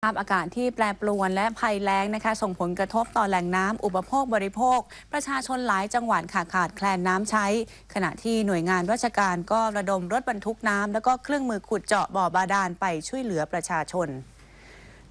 สภาพอากาศที่แปรปรวนและภัยแล้งนะคะ ส่งผลกระทบต่อแหล่งน้ำอุปโภคบริโภค ประชาชนหลายจังหวัดขาดขาดแคลนน้ำใช้ ขณะที่หน่วยงานราชการก็ระดมรถบรรทุกน้ำแล้วก็เครื่องมือขุดเจาะบ่อบาดาลไปช่วยเหลือประชาชน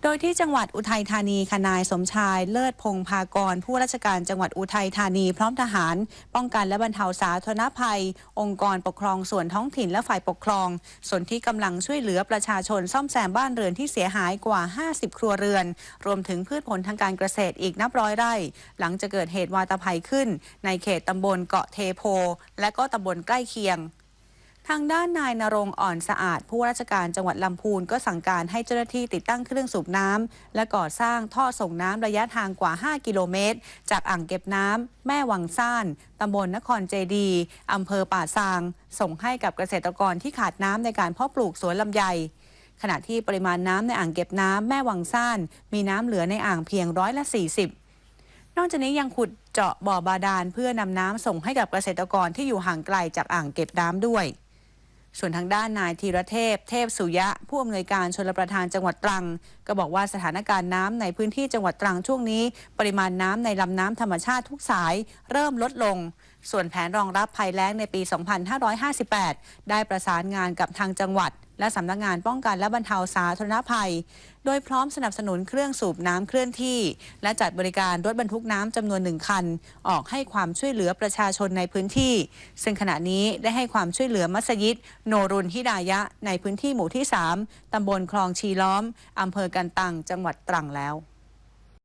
โดยที่จังหวัดอุทัยธานีคณายสมชายเลิศพงพากร ผู้ราชการจังหวัดอุทัยธานี พร้อมทหาร ป้องกันและบรรเทาสาธารณภัย องค์กรปกครองส่วนท้องถิ่นและฝ่ายปกครอง ส่วนที่กำลังช่วยเหลือประชาชนซ่อมแซมบ้านเรือนที่เสียหายกว่า 50 ครัวเรือน รวมถึงพืชผลทางการเกษตรอีกนับร้อยไร่ หลังจะเกิดเหตุวาตภัยขึ้น ในเขตตำบลเกาะเทโพ และก็ตำบลใกล้เคียง ทางด้านนายนรงอ่อนสะอาด ผู้ราชการจังหวัดลำพูนก็สั่งการให้เจ้าหน้าที่ติดตั้งเครื่องสูบน้ำและก่อสร้างท่อส่งน้ำระยะทางกว่า 5 กิโลเมตร จากอ่างเก็บน้ำแม่วังซ่านตำบลนครเจดีอำเภอป่าซาง ส่งให้กับเกษตรกรที่ขาดน้ำในการเพาะปลูกสวนลำไยขณะที่ปริมาณน้ำในอ่างเก็บน้ำแม่วังซ่าน มีน้ำเหลือในอ่างเพียงร้อยละ 40 นอกจากนี้ยังขุดเจาะบ่อบาดาลเพื่อนำน้ำส่งให้กับเกษตรกรที่อยู่ห่างไกลจากอ่างเก็บน้ำด้วย ส่วนทางด้านนายธีรเทพ เทพสุยะ ผู้อำนวยการชนประทานจังหวัดตรัง ก็บอกว่าสถานการณ์น้ำในพื้นที่จังหวัดตรังช่วงนี้ ปริมาณน้ำในลำน้ำธรรมชาติทุกสาย เริ่มลดลง ส่วนแผนรองรับภัยแล้งในปี 2558 ได้ประสานงานกับทางจังหวัด และสำนักงานป้องกันและบรรเทาสาธารณภัย โดยพร้อมสนับสนุนเครื่องสูบน้ำเคลื่อนที่ และจัดบริการรถบรรทุกน้ำจำนวนหนึ่งคัน ออกให้ความช่วยเหลือประชาชนในพื้นที่ ซึ่งขณะนี้ได้ให้ความช่วยเหลือมัสยิด โนรุนฮิดายะ ในพื้นที่หมู่ที่ 3 ตำบลคลองชีล้อมอำเภอกันตัง จังหวัดตรังแล้ว